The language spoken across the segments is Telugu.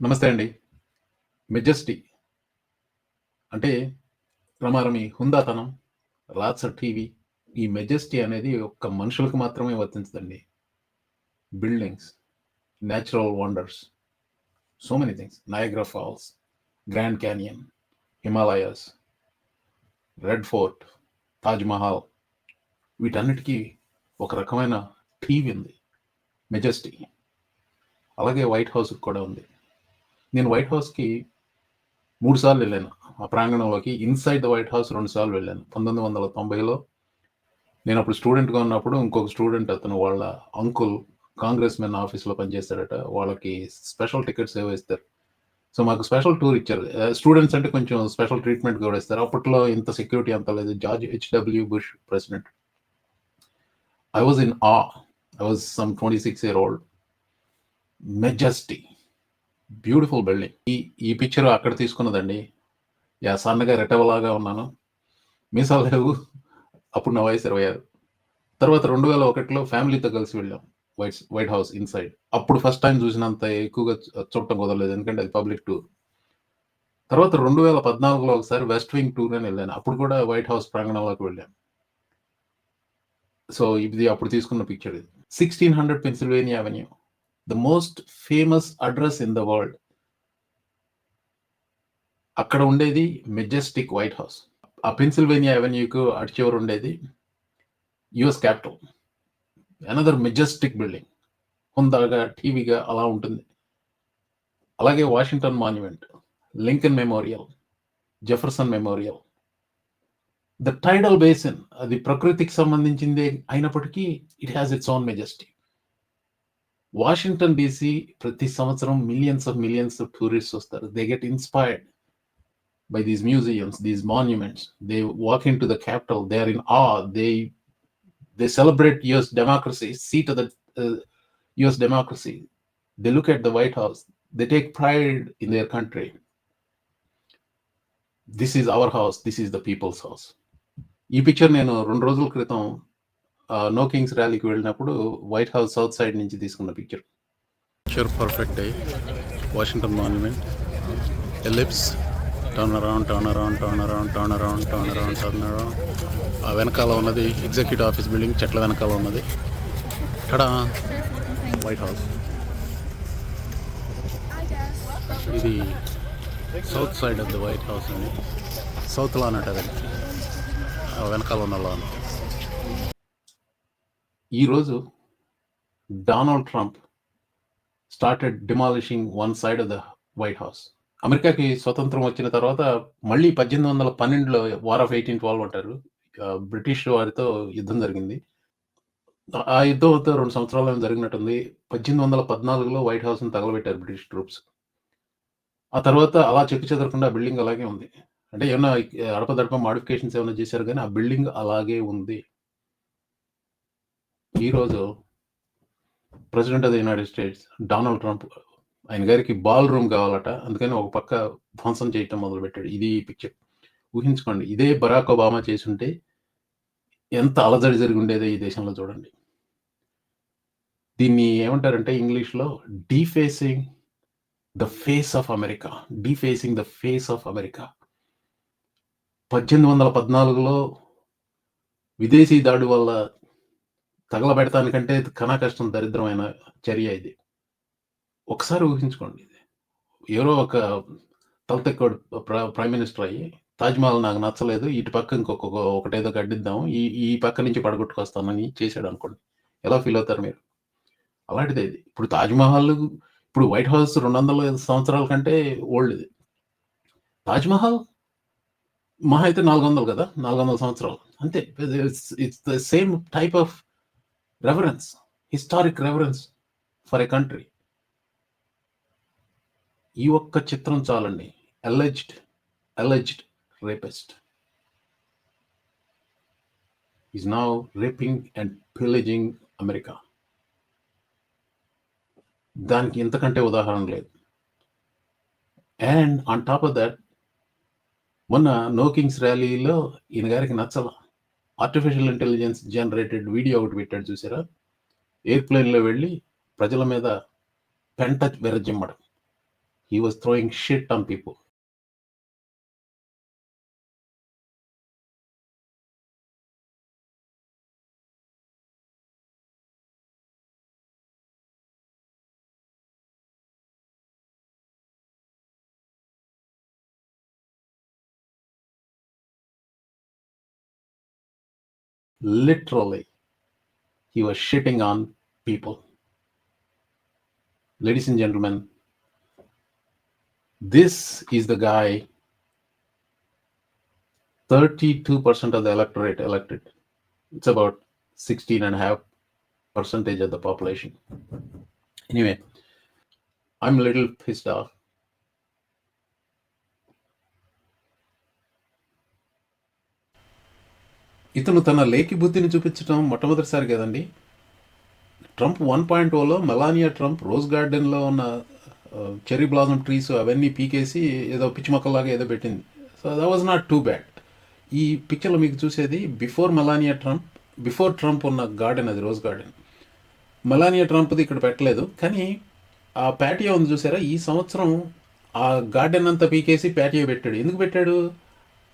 నమస్తే అండి. 'మెజెస్టీ' అంటే రమారమి హుందాతనం, రాత్స టీవీ. ఈ 'మెజెస్టీ' అనేది ఒక్క మనుషులకు మాత్రమే వర్తించదండి. Buildings, natural wonders, so many things. 'Niagara Falls', 'Grand Canyon', 'Himalayas', 'Red Fort', 'Taj Mahal' ఒక రకమైన టీవీ ఉంది. 'మెజెస్టీ'. అలాగే 'వైట్ హౌస్‌కి' కూడా ఉంది. నేను 'వైట్ హౌస్‌కి' మూడు సార్లు వెళ్ళాను. ఆ ప్రాంగణంలోకి ఇన్‌సైడ్ ద వైట్ హౌస్ రెండు సార్లు వెళ్ళాను. 1990లో నేనప్పుడు స్టూడెంట్‌గా ఉన్నప్పుడు ఇంకొక స్టూడెంట్ అతను వాళ్ళ అంకుల్ కాంగ్రెస్ మెన్ ఆఫీస్‌లో పనిచేస్తాడట. వాళ్ళకి స్పెషల్ టికెట్స్ ఏవో ఇస్తారు. సో, మాకు స్పెషల్ టూర్ ఇచ్చారు. స్టూడెంట్స్ అంటే కొంచెం స్పెషల్ ట్రీట్‌మెంట్ కూడా ఇస్తారు. అప్పట్లో ఇంత సెక్యూరిటీ అంత లేదు. George H W. Bush president. I was in uh. I was some 26 year old. 'Majesty' beautiful building. ఈ ఈ పిక్చర్ అక్కడ తీసుకున్నదండి. యా సన్నగా రెట్టెవలాగా ఉన్నాను. మీసాలు లేవు. అప్పుడు నా వయసు 26. తర్వాత 2001లో ఫ్యామిలీతో కలిసి వెళ్ళాం. White White House inside. అప్పుడు ఫస్ట్ టైం చూసినంత ఎక్కువగా చూడటం కుదరలేదు. ఎందుకంటే అది పబ్లిక్ టూర్. తర్వాత 2014లో ఒకసారి వెస్ట్ వింగ్ టూర్ అని వెళ్ళాను. అప్పుడు కూడా వైట్ హౌస్ ప్రాంగణంలోకి వెళ్ళాను. సో, ఇది అప్పుడు తీసుకున్న పిక్చర్ ఇది. 1600 Pennsylvania Avenue. The most famous address in the world. అక్కడ ఉండేది మెజెస్టిక్ వైట్ హౌస్. ఆ పెన్సిల్వేనియా అవెన్యూకు అటు ఉండేది US Capitol. Another majestic building. హుందాగా, టీవీగా అలా ఉంటుంది. అలాగే Washington Monument, Lincoln Memorial, Jefferson Memorial. The Tidal Basin అది ప్రకృతికి సంబంధించిందే అయినప్పటికీ it has its own majestic Washington DC ప్రతి సంవత్సరం millions of millions of tourists వస్తారు. They get inspired by these museums, these monuments. They walk into the Capitol. They are in uh. They they celebrate US democracy, seat of the ah, US democracy. They look at the White House. They take pride in their country. This is our house. This is the people's house. ఈ పిక్చర్ నేను 2 రోజుల క్రితం ఆహ్, నో కింగ్స్ ర్యాలీకి వెళ్ళినప్పుడు వైట్ హౌస్ సౌత్ సైడ్ నుంచి తీసుకున్న పిక్చర్. పిక్చర్ పర్ఫెక్ట్ అయ్యి Washington Monument, Ellipse, turn around, turn around, turn around, turn around, turn around, turn around. ఆ వెనకాల ఉన్నది ఎగ్జిక్యూటివ్ ఆఫీస్ బిల్డింగ్ చెట్ల వెనకాల ఉన్నది. ఇక్కడ వైట్ హౌస్. ఇది south side of the White House అండి. సౌత్ లాన్ అంటారు అది. వెనకాల ఉన్న లాన్. ఈరోజు Donald Trump started demolishing one side of the White House. అమెరికాకి స్వతంత్రం వచ్చిన తర్వాత మళ్ళీ 1812లో వార్ ఆఫ్ 1812 అంటారు. బ్రిటిష్ వారితో యుద్ధం జరిగింది. ఆ యుద్ధం అంతా రెండు సంవత్సరాలు ఏమో జరిగినట్టుంది. 1814లో వైట్ హౌస్‌ని తగలబెట్టారు బ్రిటిష్ ట్రూప్స్. ఆ తర్వాత అలా చెక్కు చెదరకుండా బిల్డింగ్ అలాగే ఉంది. అంటే ఏమైనా అడపదడప మాడిఫికేషన్స్ ఏమైనా చేశారు కానీ ఆ బిల్డింగ్ అలాగే ఉంది. ఈరోజు President of the United States Donald Trump ఆయన గారికి బాల్ రూమ్ కావాలట. అందుకని ఒక పక్క ధ్వంసం చేయటం మొదలుపెట్టాడు. ఇది పిక్చర్. ఊహించుకోండి. ఇదే బరాక్ ఒబామా చేసుంటే ఎంత అలజడి జరిగి ఉండేదో ఈ దేశంలో చూడండి. దీన్ని ఏమంటారంటే ఇంగ్లీష్‌లో defacing the face of America. Defacing the face of America. 1814లో విదేశీ దాడి వల్ల తగలబెడటానికంటే కనా కష్టం దరిద్రమైన చర్య ఇది. ఒకసారి ఊహించుకోండి. ఇది ఎవరో ఒక తలతెక్కోడు ప్ర ప్రైమ్ మినిస్టర్ అయ్యి తాజ్మహల్ నాకు నచ్చలేదు. ఇటు పక్క ఇంకొక ఒకటేదో గడ్డిద్దాం ఈ ఈ పక్క నుంచి పడగొట్టుకొస్తానని చేశాడు అనుకోండి ఎలా ఫీల్ అవుతారు మీరు? అలాంటిదే ఇది. ఇప్పుడు తాజ్మహల్ ఇప్పుడు వైట్ హౌస్ 200 సంవత్సరాల కంటే ఓల్డ్ ఇది. తాజ్మహల్ మహా అయితే 400 కదా! 400 సంవత్సరాలు. అంతే. It's the same type of reverence. Historic reverence for a country. ఈ ఒక్క చిత్రం చాలండి. Alleged, alleged rapist. Is now raping and pillaging America. దానికి ఇంతకంటే ఉదాహరణ లేదు. And on top of that మొన్న నో కింగ్స్ ర్యాలీలో ఈయన గారికి నచ్చలా ఆర్టిఫిషియల్ ఇంటెలిజెన్స్ జనరేటెడ్ వీడియో ఒకటి పెట్టాడు చూసారా? ఎయిర్‌ప్లేన్‌లో వెళ్ళి ప్రజల మీద పెంట విరజిమ్మడం. He was throwing shit on people Literally, he was shitting on people. Ladies and gentlemen, this is the guy 32% of the electorate elected. It's about 16 and a half percentage of the population. Anyway, I'm a little pissed off. ఇతను తన లేఖి బుద్ధిని చూపించడం మొట్టమొదటిసారి కదండి. ట్రంప్ వన్ పాయింట్ ఓలో మెలానియా ట్రంప్ రోజ్ గార్డెన్లో ఉన్న చెరీ బ్లాజమ్ ట్రీస్ అవన్నీ పీకేసి ఏదో పిచ్చి మొక్కలాగా ఏదో పెట్టింది. So that was not too bad ఈ పిక్చర్లో మీకు చూసేది before Melania Trump before Trump ఉన్న గార్డెన్ అది రోజ్ గార్డెన్. మెలానియా ట్రంప్ది ఇక్కడ పెట్టలేదు. కానీ ఆ ప్యాటియో ఉంది చూసారా? ఈ సంవత్సరం ఆ గార్డెన్ అంతా పీకేసి ప్యాటియో పెట్టాడు. ఎందుకు పెట్టాడు?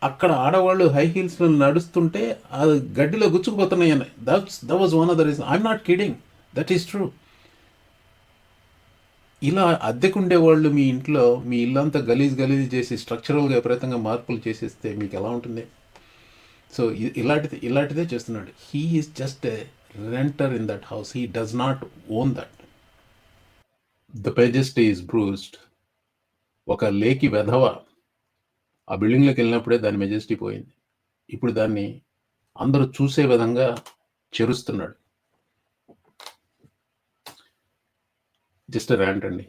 అక్కడ ఆడవాళ్ళు హై హీల్స్ నడుస్తుంటే ఆ గడ్డిలో గుచ్చుకుపోతున్నాయి అని that's the was one of the reason I'm not kidding that is true ఇలా అద్దెకుండే వాళ్ళు మీ ఇంట్లో మీ ఇల్లంతా గలీజ్ గలీజ్ చేసి స్ట్రక్చరల్గా విపరీతంగా మార్పులు చేసేస్తే మీకు ఎలా ఉంటుంది? సో ఇలాంటిది ఇలాంటిదే చేస్తున్నాడు. He is just a renter in that house he does not own that the majesty is bruised ఒక లేకి వెధవ ఆ బిల్డింగ్లోకి వెళ్ళినప్పుడే దాని మెజెస్టీ పోయింది. ఇప్పుడు దాన్ని అందరూ చూసే విధంగా చెరుస్తున్నాడు. జస్ట్ ర్యాంట్ అండి.